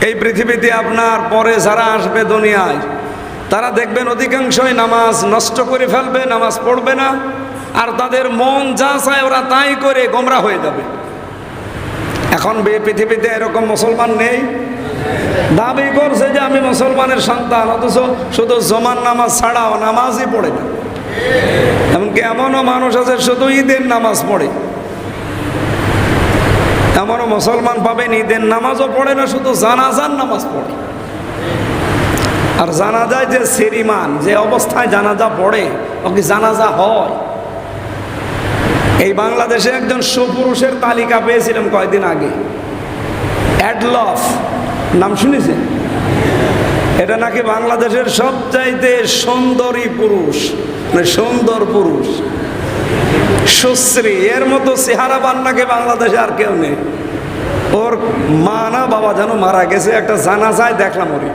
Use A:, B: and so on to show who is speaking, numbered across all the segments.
A: এই পৃথিবীতে আপনার পরে যারা আসবে দুনিয়ায়, তারা দেখবেন অধিকাংশই নামাজ নষ্ট করে ফেলবে, নামাজ পড়বে না, আর তাদের মন যা চায় ওরা তাই করে গোমরা হয়ে যাবে। এখন বে- পৃথিবীতে এরকম মুসলমান নেই। দাবি করছে যে আমি মুসলমানের সন্তান, অথচ শুধু জমান নামাজ ছাড়াও নামাজই পড়ে না। এমনকি এমনও মানুষ আছে, শুধু ঈদের নামাজ পড়ে। এমনও মুসলমান পাবেন ঈদের নামাজও পড়ে না, শুধু জানাজার নামাজ পড়ে। আর জানাজায় যে সেরিমান, যে অবস্থায় জানাজা পড়ে, ও কি জানাজা হয়? এই বাংলাদেশে একজন সুপুরুষের তালিকা পেয়েছিলাম কয়েকদিন আগে। অ্যাডলফ, নাম শুনেছেন? এটা নাকি বাংলাদেশের সবচাইতে সুন্দরী পুরুষ মানে সুন্দর পুরুষ। সুশ্রী, এর মতো চেহারাবান নাকি বাংলাদেশে আর কেউ নেই। ওর মা না বাবা যেন মারা গেছে, একটা জানাজায় দেখলাম ওরে।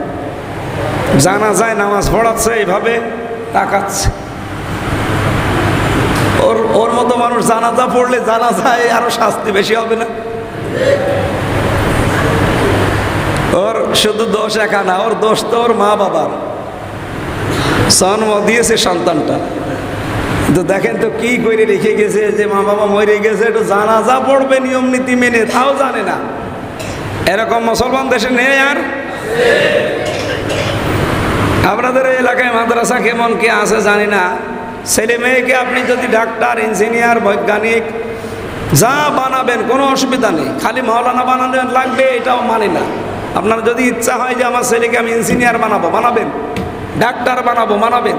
A: জানাজায় নামাজ পড়াচ্ছে, এইভাবে তাকাচ্ছে। ওর ওর মতো মানুষ জানাজা পড়লে জানাজায় আরও শাস্তি বেশি হবে না? ওর শুধু দোষ একা না, ওর দোষ তো ওর মা বাবার জন্ম দিয়েছে সন্তানটা। তো দেখেন তো কি করে রেখে গেছে যে মা বাবা মরে গেছে, একটু জানাজা পড়বে নিয়ম নীতি মেনে, তাও জানে না। এরকম মুসলমান দেশে নেই আর? আপনাদের এই এলাকায় মাদ্রাসা কেমন, কে আছে জানি না। ছেলে মেয়েকে আপনি যদি ডাক্তার, ইঞ্জিনিয়ার, বৈজ্ঞানিক, যা বানাবেন, কোনো অসুবিধা নেই। খালি মাওলানা বানানো লাগবে, এটাও মানে না। আপনার যদি ইচ্ছা হয় যে আমার ছেলেকে আমি ইঞ্জিনিয়ার বানাবো, বানাবেন। ডাক্তার বানাবো, বানাবেন।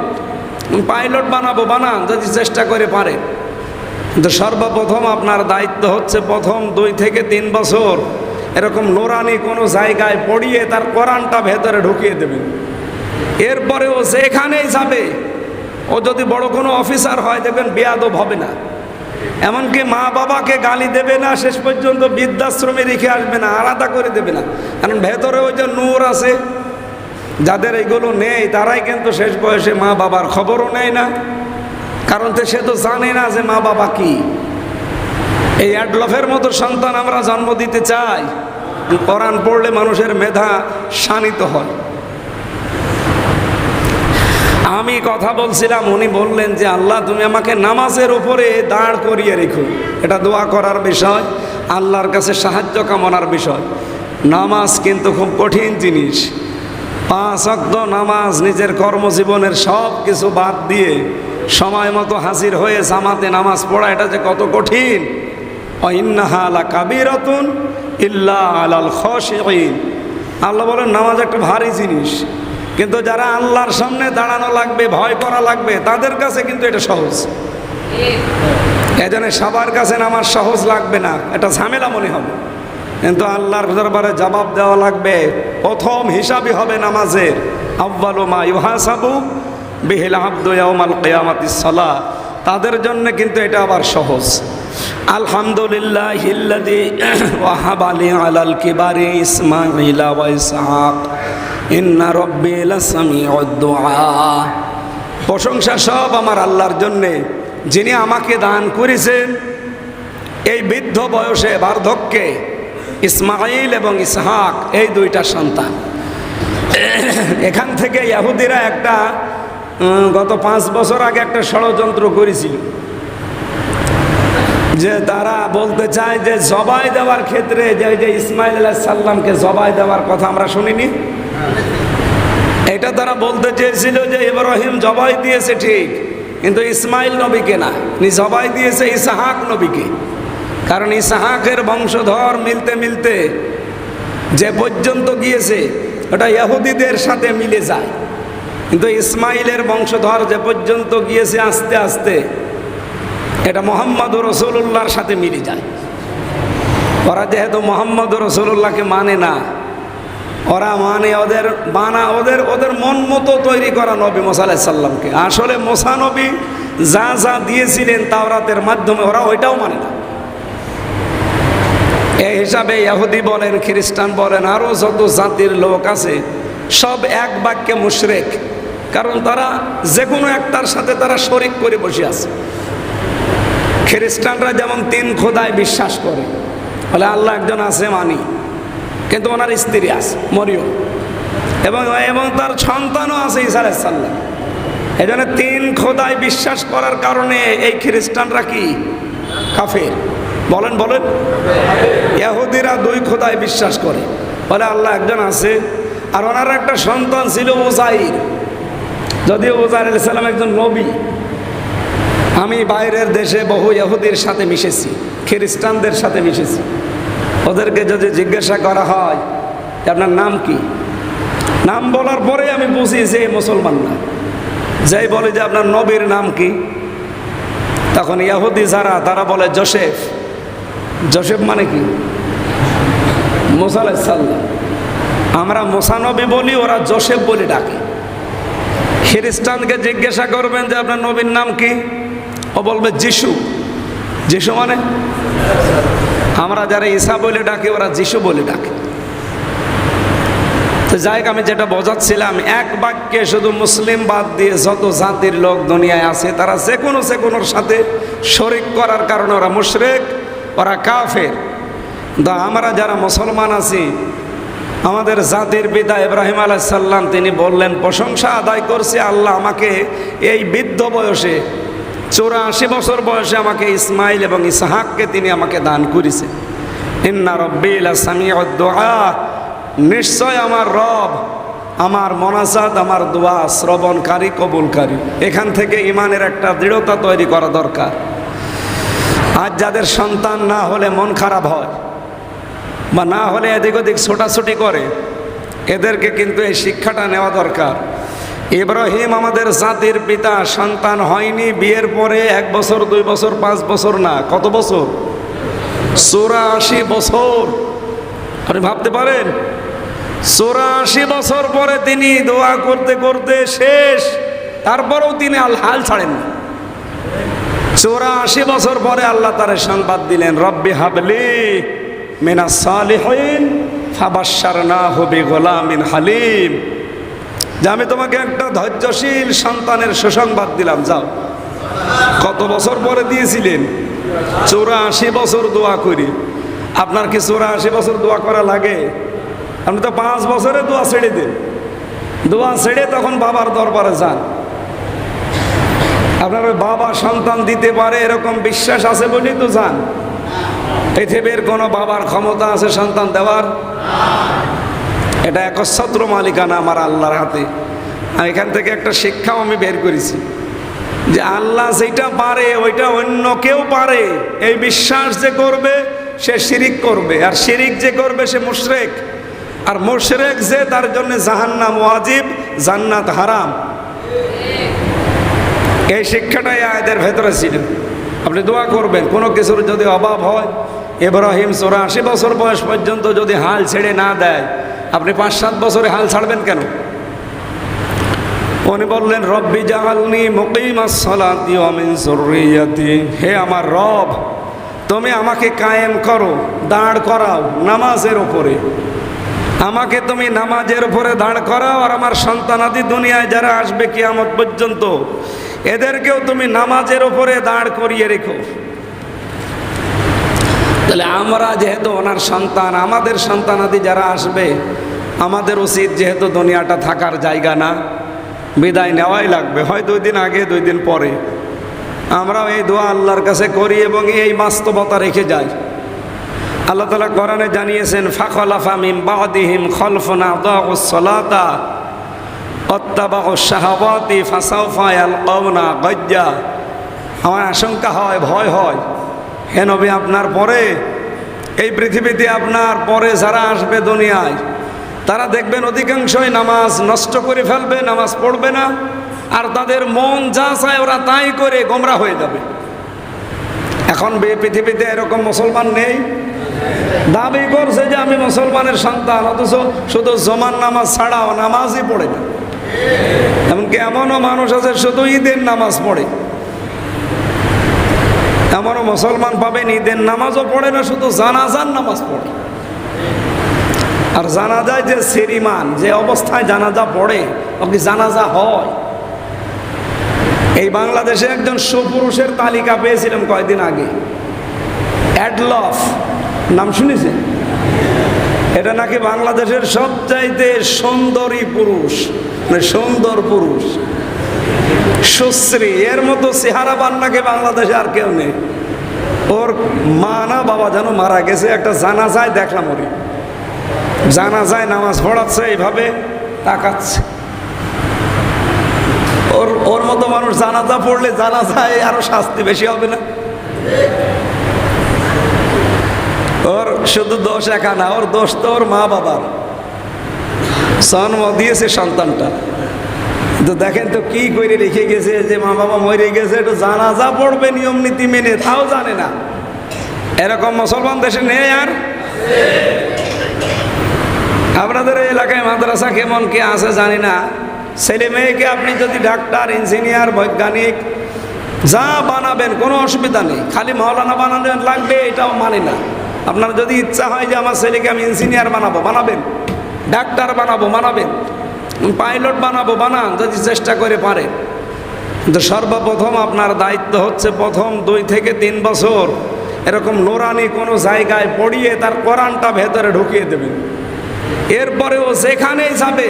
A: পাইলট বানাবো, বানান, যদি চেষ্টা করে পারে। কিন্তু সর্বপ্রথম আপনার দায়িত্ব হচ্ছে প্রথম দুই থেকে তিন বছর এরকম নোরানি কোনো জায়গায় পড়িয়ে তার কোরআনটা ভেতরে ঢুকিয়ে দেবেন। এরপরে ও যেখানেই যাবে। ও যদি বড় কোনো অফিসার হয়, দেখবেন বেয়াদব হবে না। এমনকি মা বাবাকে গালি দেবে না, শেষ পর্যন্ত বৃদ্ধাশ্রমে রেখে আসবে না, আলাদা করে দেবে না। কারণ ভেতরে ওই যে নূর আছে যাদের এগুলো নেই, তারাই কিন্তু শেষ বয়সে মা বাবার খবরও নেয় না। কারণ তো সে তো জানে না যে মা বাবা কি। এই অ্যাডলফের মতো সন্তান আমরা জন্ম দিতে চাই। কোরআন পড়লে মানুষের মেধা শানিত হয়। আমি কথা বলছিলাম, উনি বললেন যে, আল্লাহ, তুমি আমাকে নামাজের উপরে দাঁড় করিয়ে রেখো। এটা দোয়া করার বিষয়, আল্লাহর কাছে সাহায্য কামনার বিষয়। নামাজ কিন্তু খুব কঠিন জিনিস। পাঁচ অক্ত নামাজ, নিজের কর্মজীবনের সব কিছু বাদ দিয়ে সময় মতো হাজির হয়ে জামাতে নামাজ পড়া, এটা যে কত কঠিন। অহিন্নাহা আলা কাবিরতুন ইল্লা আলাল খসিন আল্লাহ বলেন, নামাজ একটা ভারী জিনিস, কিন্তু যারা আল্লাহর সামনে দাঁড়ানো লাগবে, ভয় করা লাগবে, তাদের কাছে কিন্তু এটা সহজ। এজন্য সবার কাছে নামাজ সহজ লাগবে না, এটা ঝামেলা মনে হবে। কিন্তু আল্লাহর দরবারে জবাব দেওয়া লাগবে, প্রথম হিসাবই হবে নামাজের। আব্বালু মা ইউহাসাবু বিহিল আব্দু ইয়াউমাল কিয়ামাতিস সালাহ। তাদের জন্য কিন্তু এটা আবার সহজ। আলহামদুলিল্লাহ হিল্লাদি ওয়াহাবালি আলাল কিবারি ইসমাইলা ওয়া ইসহাক। ইন্না রব্বি লাসামিউদ দুআ। প্রশংসা সব আমার আল্লাহর জন্যে, যিনি আমাকে দান করেছেন। এই বৃদ্ধ বয়সে বার্ধক্যে ইসমাইল এবং ইসহাক, এই দুইটা সন্তান। এখান থেকে ইয়াহুদিরা একটা গত পাঁচ বছর আগে একটা ষড়যন্ত্র করেছিল। যে তারা বলতে চায় যে জবাই দেওয়ার ক্ষেত্রে যে যে ইসমাইল আলাহ সাল্লামকে জবাই দেওয়ার কথা আমরা শুনিনি। এটা তারা বলতে চেয়েছিল যে ইব্রাহিম জবাই দিয়েছে ঠিক, কিন্তু ইসমাইল নবীকে না। নি জবাই দিয়েছে ইসাহাক নবীকে। কারণ ইসাহাকের বংশধর মিলতে মিলতে যে পর্যন্ত গিয়েছে, ওটা ইহুদিদের সাথে মিলে যায়। কিন্তু ইসমাইলের বংশধর যে পর্যন্ত গিয়েছে আস্তে আস্তে, এটা মোহাম্মদ রসুল্লাহর সাথে মিলে যায়। ওরা যেহেতু মোহাম্মদ রসুল্লাহকে মানে না, ওরা মানে ওদের বানা ওদের ওদের মন মতো তৈরি করা নবী মোসা সাল্লামকে আসলে মোসা নবী যা যা দিয়েছিলেন তাওরাতের মাধ্যমে ওরা ওইটাও মানে না। এই হিসাবে ইহুদি বলেন খ্রিস্টান বলেন আরও যত জাতির লোক আছে, সব এক বাক্যে মুশরেক। কারণ তারা যে কোনো একটার সাথে তারা শরিক করে বসে আছে। খ্রিস্টানরা যেমন তিন খোদায় বিশ্বাস করে, বলে আল্লাহ একজন আছে মানি, কিন্তু ওনার স্ত্রী আছে, মরিয়ম। এবং এবং তার সন্তানও আছে ঈসা সাল্লাহ এই জন্য তিন খোদায় বিশ্বাস করার কারণে এই খ্রিস্টানরা কি? কাফের। বলেন বলেন। ইহুদিরা দুই খোদায় বিশ্বাস করে। বলে, আল্লাহ একজন আছে, আর ওনার একটা সন্তান ছিল ওজাইর যদিও ওজাইর আলাইসাল্লাম একজন নবী। আমি বাইরের দেশে বহু ইহুদির সাথে মিশেছি, খ্রিস্টানদের সাথে মিশেছি। ওদেরকে যদি জিজ্ঞাসা করা হয় আপনার নাম কি? নাম বলার পরে আমি বুঝি যে মুসলমান না। যাই বলে যে আপনার নবীর নাম কি? তখন ইয়াহুদি যারা, তারা বলে, জোসেফ। জোসেফ মানে কি? মোসাল্লাম আমরা মোসানবী বলি, ওরা জোসেফ বলি ডাকে। খ্রিস্টানকে জিজ্ঞাসা করবেন যে, আপনার নবীর নাম কি? ও বলবে, যিশু। যিশু মানে? আমরা যারা ঈসা বলে ডাকি, ওরা যিশু বলে ডাকে। তো যাই আমি যেটা বোঝাচ্ছিলাম, এক বাক্যে শুধু মুসলিম বাদ দিয়ে যত জাতির লোক দুনিয়ায় আছে, তারা যে কোনো যে কোনোর সাথে শরিক করার কারণে ওরা মুশরেক। ওরা কাফের। তো আমরা যারা মুসলমান আছি, আমাদের জাতির পিতা ইব্রাহিম আলাইসাল্লাম তিনি বললেন, প্রশংসা আদায় করছে আল্লাহ আমাকে এই বৃদ্ধ বয়সে, চৌরাশি বছর বয়সে আমাকে ইসমাইল এবং ইসাহাককে তিনি আমাকে দান করেছে। ইন্না রব্বিল নিশ্চয় আমার রব, আমার মনাজাত, আমার দোয়া শ্রবণকারী, কবুলকারী। এখান থেকে ইমানের একটা দৃঢ়তা তৈরি করা দরকার। আজ যাদের সন্তান না হলে মন খারাপ হয় বা না হলে এদিক ওদিক ছোটাছুটি করে, এদেরকে কিন্তু এই শিক্ষাটা নেওয়া দরকার। ইব্রাহিম আমাদের জাতির পিতা, সন্তান হয়নি, বিয়ের পরে এক বছর, দুই বছর, পাঁচ বছর না, কত বছর? চৌরাশি বছর। আপনি ভাবতে পারেন, চৌরাশি বছর পরে তিনি দোয়া করতে করতে শেষ, তারপরেও তিনি হাল ছাড়েন না চৌরাশি বছর পরে আল্লাহ তারে সংবাদ দিলেন, রব্বি হাবলি মিনা সালিহীন ফাবাসার না হবে গোলামিন হালিম। যে আমি তোমাকে একটা ধৈর্যশীল সন্তানের সুসংবাদ দিলাম, যাও। কত বছর পরে দিয়েছিলেন? চৌরাশি বছর দোয়া করি। আপনার কি চৌরাশি বছর দোয়া করা লাগে? আপনি তো পাঁচ বছরে দোয়া ছেড়ে দিন। দোয়া ছেড়ে তখন বাবার দরবারে যান। আপনার ওই বাবা সন্তান দিতে পারে, এরকম বিশ্বাস আছে বলেই তো যান। পৃথিবীর কোনো বাবার ক্ষমতা আছে সন্তান দেওয়ার? এটা একচ্ছত্র মালিকানা আমার আল্লাহর হাতে। এখান থেকে একটা শিক্ষাও আমি বের করেছি যে আল্লাহ যেটা পারে, ওইটা অন্য কেউ পারে। এই বিশ্বাস যে করবে, সে শিরিক করবে। আর শিরিক যে করবে, সে মুশরেক। আর মুশরেক যে, তার জন্য জাহান্নাম ওয়াজিব, জান্নাত হারাম। এই শিক্ষাটাই আয়দের ভেতরে ছিল। আপনি দোয়া করবেন, কোনো কিছুর যদি অভাব হয় এব্রাহিম সোরা আশি বছর বয়স পর্যন্ত যদি হাল ছেড়ে না দেয়, আপনি পাঁচ সাত বছরে হাল ছাড়বেন কেন? উনি বললেন, রব্বি জাহালনি মিন যুররিয়াতি। হে আমার রব, তুমি আমাকে কায়েম করো, দাঁড় করাও নামাজের ওপরে আমাকে তুমি নামাজের উপরে দাঁড় করাও আর আমার সন্তানাদি দুনিয়ায় যারা আসবে কিয়ামত পর্যন্ত এদেরকেও তুমি নামাজের ওপরে দাঁড় করিয়ে রেখো। তাহলে আমরা যেহেতু ওনার সন্তান, আমাদের সন্তানাদি যারা আসবে, আমাদের উচিত যেহেতু দুনিয়াটা থাকার জায়গা না, বিদায় নেওয়াই লাগবে। হয় দুই দিন আগে, দুই দিন পরে। আমরাও এই দোয়া আল্লাহর কাছে করি এবং এই বাস্তবতা রেখে যাই। আল্লাহ তালা কোরআনে জানিয়েছেন, ফাখলাফা মিম বাদিহিম খলফনা দাউসলাতা আমার আশঙ্কা হয়, ভয় হয়। হে নবী, আপনার পরে, এই পৃথিবীতে আপনার পরে যারা আসবে দুনিয়ায়, তারা দেখবেন অধিকাংশই নামাজ নষ্ট করে ফেলবে, নামাজ পড়বে না, আর তাদের মন যা চায় ওরা তাই করে গোমরা হয়ে যাবে। এখন পৃথিবীতে এরকম মুসলমান নেই। দাবি করছে যে আমি মুসলমানের সন্তান, অথচ শুধু জমান নামাজ ছাড়াও নামাজই পড়ে না। এমনকি এমনও মানুষ আছে, শুধু ঈদের নামাজ পড়ে। এমনও মুসলমান পাবেন ঈদের নামাজও পড়ে না, শুধু জানাজান নামাজ পড়ে। আর জানাজায় যে সেরিমান যে অবস্থায় জানাজা পড়ে, ও কি জানাজা হয়? এই বাংলাদেশে একজন সুপুরুষের তালিকা পেয়েছিলাম কয়েকদিন আগে। অ্যাডলফ, নাম শুনেছেন? এটা নাকি বাংলাদেশের সবচাইতে সুন্দরী পুরুষ? মানে সুন্দর পুরুষ। সুশ্রী, এর মতো চেহারাবান নাকি বাংলাদেশে আর কেউ নেই। ওর মা না বাবা যেন মারা গেছে, একটা জানা যায় দেখলাম ওরে জানা যায় নামাজ পড়াচ্ছে, এইভাবে তাকাচ্ছে। ওর ওর মতো মানুষ জানাজা পড়লে জানা যায় আরও শাস্তি বেশি হবে না? ওর শুধু দোষ একা না, ওর দোষ তো ওর মা বাবার। জন্ম দিয়েছে সন্তানটা। তো দেখেন তো কি করে রেখে গেছে যে মা বাবা মরে গেছে, একটু জানাজা পড়বে নিয়ম নীতি মেনে, তাও জানে না। এরকম মুসলমান দেশে নেই আর? আপনাদের এলাকায় মাদ্রাসা কেমন, কে আছে জানি না। ছেলে মেয়েকে আপনি যদি ডাক্তার, ইঞ্জিনিয়ার, বৈজ্ঞানিক, যা বানাবেন, কোনো অসুবিধা নেই। খালি মৌলানা বানাবেন লাগবে, এটাও মানে না। আপনার যদি ইচ্ছা হয় যে আমার ছেলেকে আমি ইঞ্জিনিয়ার বানাবো, বানাবেন। ডাক্তার বানাবো, বানাবেন। পাইলট বানাবো, বানান, যদি চেষ্টা করে পারেন। কিন্তু সর্বপ্রথম আপনার দায়িত্ব হচ্ছে প্রথম দুই থেকে তিন বছর এরকম নোরানি কোনো জায়গায় পড়িয়ে তার কোরআনটা ভেতরে ঢুকিয়ে দেবেন। এরপরে ও যেখানেই যাবে,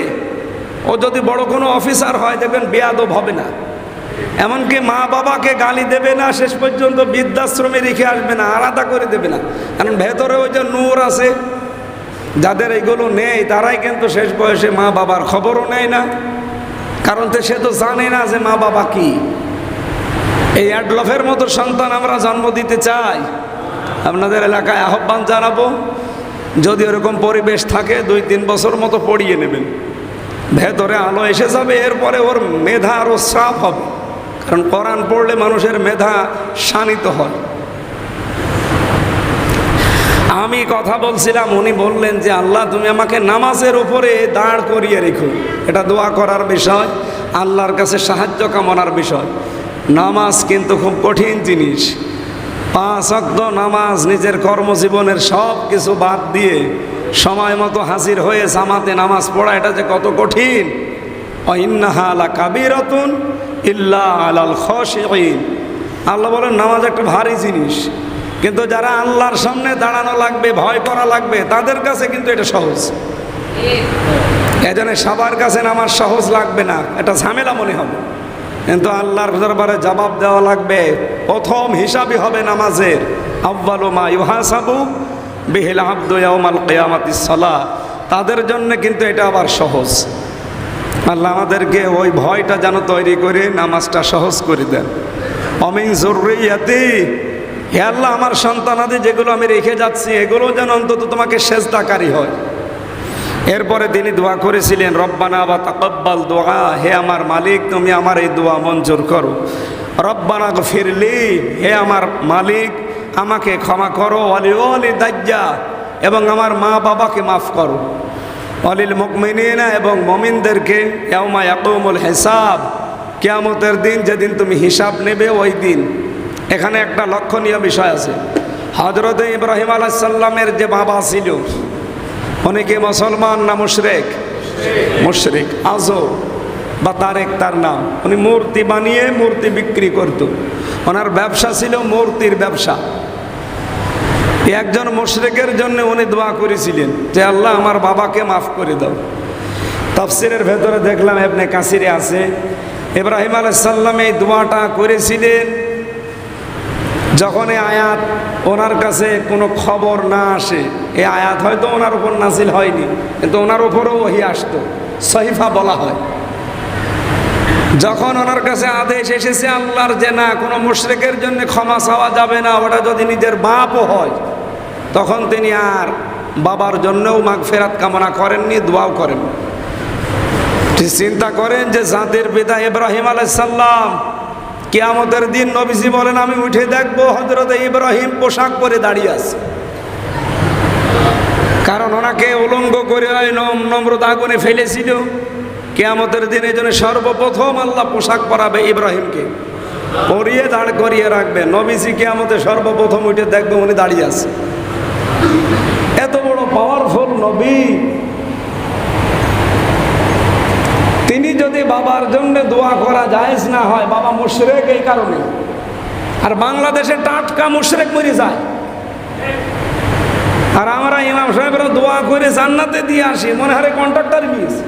A: ও যদি বড় কোনো অফিসার হয়, দেখবেন বেয়াদব হবে না। এমনকি মা বাবাকে গালি দেবে না, শেষ পর্যন্ত বৃদ্ধাশ্রমে রেখে আসবে না, আলাদা করে দেবে না। কারণ ভেতরে ওই যে নূর আছে, যাদের এইগুলো নেই, তারাই কিন্তু শেষ বয়সে মা বাবার খবরও নেয় না। কারণ তো সে তো জানে না যে মা বাবা কি। এই অ্যাডলফের মতো সন্তান আমরা জন্ম দিতে চাই। আপনাদের এলাকায় আহ্বান জানাব, যদি ওরকম পরিবেশ থাকে, দুই তিন বছর মতো পড়িয়ে নেবেন। ভেতরে আলো এসে যাবে, এরপরে ওর মেধা আরও সাফ হবে। কারণ কোরআন পড়লে মানুষের মেধা শানিত হয়। আমি কথা বলছিলাম, উনি বললেন যে, আল্লাহ, তুমি আমাকে নামাজের উপরে দাঁড় করিয়ে রেখো। এটা দোয়া করার বিষয়, আল্লাহর কাছে সাহায্য কামনার বিষয়। নামাজ কিন্তু খুব কঠিন জিনিস। পাঁচ অক্ত নামাজ নিজের কর্মজীবনের সব কিছু বাদ দিয়ে সময় মতো হাজির হয়ে জামাতে নামাজ পড়া, এটা যে কত কঠিন। আল্লাহ বলেন, নামাজ একটা ভারী জিনিস। কিন্তু যারা আল্লাহর সামনে দাঁড়ানো লাগবে, ভয় করা লাগবে, তাদের কাছে কিন্তু এটা সহজ। এজন্য সবার কাছে নামাজ সহজ লাগবে না। এটা ঝামেলা মনে হবে। কিন্তু আল্লাহর দরবারে জবাব দেওয়া লাগবে, প্রথম হিসাবই হবে নামাজের। আব্বালু মা ইউহাসাবু বিহিল আব্দুয়াউমাল কিয়ামাতি সালাহ। তাদের জন্য কিন্তু এটা আবার সহজ। আল্লাহ আমাদেরকে ওই ভয়টা যেন তৈরি করে নামাজটা সহজ করে দেন। অমিন জরুরিয়াতি। হে আল্লাহ, আমার সন্তানাদি যেগুলো আমি রেখে যাচ্ছি, এগুলো যেন অন্তত তোমাকে সেজদাকারী হয়। এরপরে তিনি দোয়া করেছিলেন, রব্বানা বা তাকব্বাল দোয়া, হে আমার মালিক, তুমি আমার এই দোয়া মঞ্জুর করো। রব্বানা ফিরলি হে আমার মালিক, আমাকে ক্ষমা করো অলি অলি দাজ্জা, এবং আমার মা বাবাকে মাফ করো। অলিল মুকমিনা এবং মমিনদেরকে ইয়াউমা ইয়াকুমুল হিসাব, কিয়ামতের দিন যেদিন তুমি হিসাব নেবে ওই দিন। এখানে একটা লক্ষণীয় বিষয় আছে। হজরত ইব্রাহিম আলাইসাল্লামের যে বাবা ছিল অনেকে মুসলমান না মুশরেক? মুশরেক, আজও বা তারেক তার নাম। উনি মূর্তি বানিয়ে মূর্তি বিক্রি করত। ওনার ব্যবসা ছিল মূর্তির ব্যবসা। একজন মুশরেকের জন্য উনি দোয়া করেছিলেন যে আল্লাহ আমার বাবাকে মাফ করে দাও। তফসিরের ভেতরে দেখলাম এমনি কাসিরে আছে। ইব্রাহিম আলাইসাল্লাম এই দোয়াটা করেছিলেন যখন এই আয়াত ওনার কাছে কোনো খবর না আসে। এই আয়াত হয়তো ওনার উপর নাজিল হয়নি, কিন্তু ওনার উপরও ওহি আসতো, সহিফা বলা হয়। যখন ওনার কাছে আদেশ এসেছে আল্লাহর যে না, কোনো মুশরেকের জন্য ক্ষমা চাওয়া যাবে না, ওটা যদি নিজের বাপও হয় তখন তিনি আর বাবার জন্যও মাগ ফেরাত কামনা করেননি, দোয়াও করেন। চিন্তা করেন যে জাতির পিতা ইব্রাহিম আলাইসাল্লাম কিয়ামতের দিন নবীজি বলেন, আমি উঠে দেখব হজরত ইব্রাহিম পোশাক পরে দাঁড়িয়ে আছে। কারণ ওনাকে উলঙ্গ করে নম নম্রত আগুনে ফেলেছিল। কেয়ামতের দিনে জন্য সর্বপ্রথম আল্লাহ পোশাক পরাবে ইব্রাহিমকে। পরিয়ে দাঁড় করিয়ে রাখবে। নবীজি কেয়ামতে সর্বপ্রথম উঠে দেখবে উনি দাঁড়িয়ে আছে। এত বড় পাওয়ারফুল নবী। তিনি যদি বাবার জন্য দোয়া করা জায়েজ না হয়, বাবা মুশরেক এই কারণে। আর বাংলাদেশে টাটকা মুশরেক মরে যায়। আর আমরা ইমাম সাহেবরা দোয়া করে জান্নাতে দিয়ে আসি, মনে হারে কন্ট্রাক্টর নিয়েছে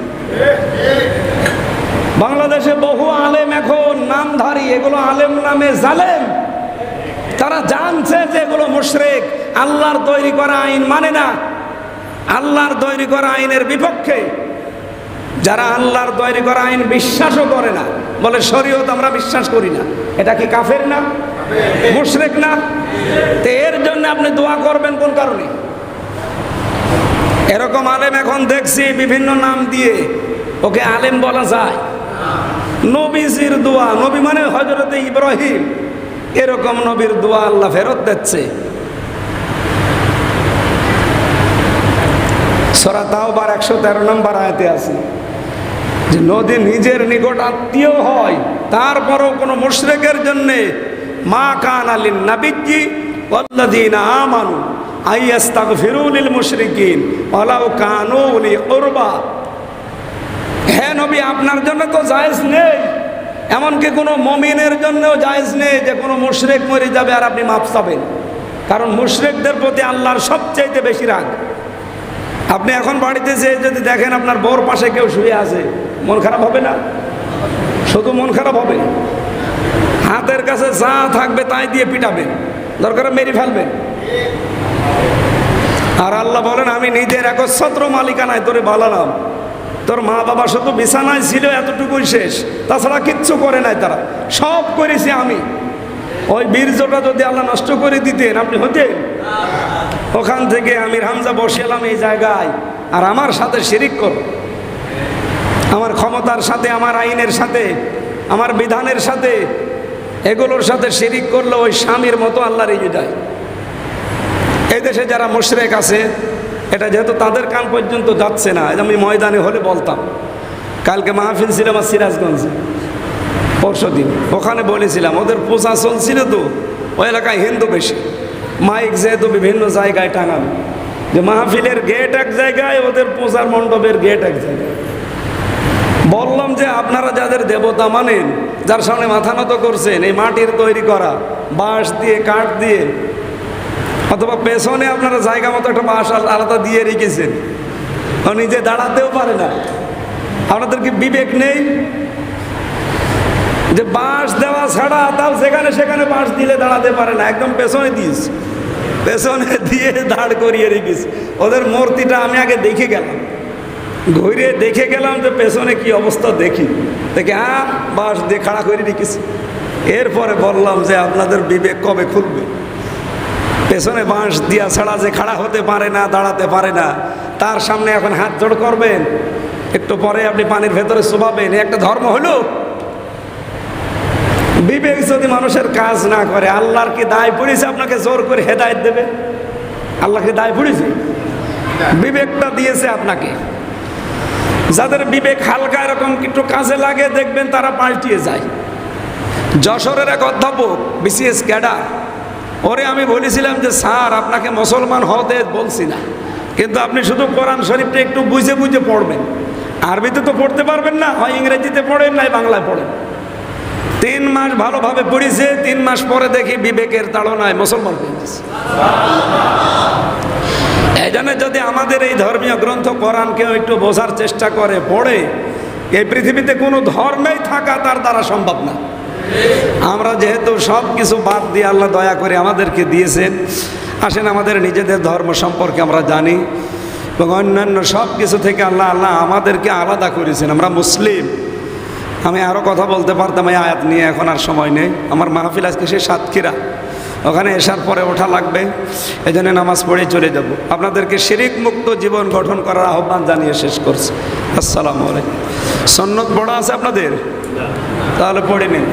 A: বাংলাদেশে বহু আলেম এখন নামধারী, এগুলো আলেম নামে জালেম। তারা জানছে যে এগুলো মুশরেক। আল্লাহর তৈরি করা আইন মানে না। আল্লাহর তৈরি করা আইনের বিপক্ষে যারা আল্লাহর তৈরি করা আইন বিশ্বাসও করে না, বলে শরীয়ত আমরা বিশ্বাস করি না। এটা কি কাফের না? মুশরেক না? তো এর জন্য আপনি দোয়া করবেন কোন কারণে? এরকম আলেম এখন দেখছি বিভিন্ন নাম দিয়ে ওকে আলেম বলা যায়। নবীজির দোয়া, নবী মানে হজরতে ইব্রাহিম। এরকম নবীর দোয়া আল্লাহ ফেরত দিচ্ছে। সরা তাও বার একশো তেরো নম্বর আয়তে আছে যে নদী নিজের নিকট আত্মীয় হয়, তারপরও কোনো মুশরেকের জন্যে মা কান আলিন নাবিজি ওয়াল্লাদিন আমানু আইয়াস্তাগ ফিরুলিল মুশরিকিন ওলাউ কানু উলি উরবা। হ্যাঁ নবী, আপনার জন্য তো জায়েজ নেই, এমনকি কোনো মমিনের জন্যও জায়েজ নেই যে কোনো মুশরেক মরে যাবে আর আপনি মাপ চাবেন। কারণ মুশরেকদের প্রতি আল্লাহর সবচাইতে বেশি রাগ। আপনি এখন বাড়িতে যেয়ে যদি দেখেন আপনার বর পাশে কেউ শুয়ে আছে, মন খারাপ হবে না? শুধু মন খারাপ হবে। হাতের কাছে যা থাকবে তাই দিয়ে পিটাবেন। দরকার মেরে ফেলবেন। আর আল্লাহ বলেন, আমি নিজের একচ্ছত্র মালিকানায় তোরে বালালাম তোর মা বাবা শুধু বিছানায় ছিল, এতটুকুই শেষ। তাছাড়া কিচ্ছু করে নাই তারা। সব করেছি আমি। ওই বীর্যটা যদি আল্লাহ নষ্ট করে দিতেন, আপনি হতেন? ওখান থেকে আমির হামজা বসে এলাম এই জায়গায়। আর আমার সাথে শিরিক কর। আমার ক্ষমতার সাথে, আমার আইনের সাথে, আমার বিধানের সাথে, এগুলোর সাথে শিরিক করলে ওই স্বামীর মতো আল্লাহর এই যায় এই দেশে যারা মুশরেক আছে, এটা যেহেতু তাদের কান পর্যন্ত যাচ্ছে না আমি ময়দানে হলে বলতাম। কালকে মাহফিল ছিল আমার সিরাজগঞ্জে। পরশু দিন। ওখানে বলেছিলাম, ওদের পূজা চলছিল তো, ওই এলাকায় হিন্দু বেশি। মাইক যেহেতু বিভিন্ন জায়গায় টাঙানো। যে মাহফিলের গেট এক জায়গায়, ওদের পূজার মণ্ডপের গেট এক জায়গায়। বললাম যে, আপনারা যাদের দেবতা মানেন, যার সামনে মাথা নত করছেন, এই মাটির তৈরি করা, বাঁশ দিয়ে, কাঠ দিয়ে, অথবা পেছনে আপনারা জায়গা মতো একটা বাঁশ আলাদা দিয়ে রেখেছেন নিজে দাঁড়াতেও পারে না। আপনাদের কি বিবেক নেই? যে বাঁশ দেওয়া ছাড়া তাও সেখানে সেখানে বাঁশ দিলে দাঁড়াতে পারে না, একদম পেছনে দিস। পেছনে দিয়ে দাঁড় করিয়ে রেখিস ওদের মূর্তিটা আমি আগে দেখে গেলাম। ঘুরে দেখে গেলাম যে পেছনে কি অবস্থা দেখি। দেখে হ্যাঁ বাঁশ দিয়ে খাড়া করে রেখিস এরপরে বললাম যে, আপনাদের বিবেক কবে খুলবে? পেছনে বাঁশ দিয়া ছাড়া যে খাড়া হতে পারে না, দাঁড়াতে পারে না, তার সামনে এখন হাত জোড় করবেন। একটু পরে আপনি পানির ভেতরে শোভাবেন একটা ধর্ম হলো বিবেক যদি মানুষের কাজ না করে, আল্লাহর কি দায় পড়েছে আপনাকে জোর করে হেদায়ত দেবে? আল্লাহকে দায় পড়েছে বিবেকটা দিয়েছে আপনাকে। যাদের বিবেক হালকা এরকম একটু কাজে লাগে, দেখবেন তারা পাল্টিয়ে যায়। যশোরের এক অধ্যাপক, বিসিএস ক্যাডার, ওরে আমি বলেছিলাম যে, স্যার, আপনাকে মুসলমান হতে বলছি না। কিন্তু আপনি শুধু কোরআন শরীফটা একটু বুঝে বুঝে পড়বেন। আরবিতে তো পড়তে পারবেন না, হয় ইংরেজিতে পড়েন নাই বাংলায় পড়েন। তিন মাস ভালোভাবে পড়েছে, তিন মাস পরে দেখি বিবেকের তাড়নায় মুসলমান হয়ে গেছে। এই জন্য যদি আমাদের এই ধর্মীয় গ্রন্থ কোরআন কেউ একটু বোঝার চেষ্টা করে, পড়ে, এই পৃথিবীতে কোনো ধর্মেই থাকা তার দ্বারা সম্ভব না। আমরা যেহেতু সব কিছু বাদ দিয়ে আল্লাহ দয়া করে আমাদেরকে দিয়েছেন, আসেন আমাদের নিজেদের ধর্ম সম্পর্কে আমরা জানি এবং অন্যান্য সব কিছু থেকে আল্লাহ আল্লাহ আমাদেরকে আলাদা করেছেন। আমরা মুসলিম। আমি আরও কথা বলতে পারতাম এই আয়াত নিয়ে, এখন আর সময় নেই। আমার মাহফিল আজকে সে সাতক্ষীরা। ওখানে এসার পরে ওঠা লাগবে এই জন্য নামাজ পড়ে চলে যাব। আপনাদেরকে শিরিক মুক্ত জীবন গঠন করার আহ্বান জানিয়ে শেষ করছি। আসসালামু আলাইকুম। সন্ন্যত পড়া আছে আপনাদের? তাহলে পড়ে নিন।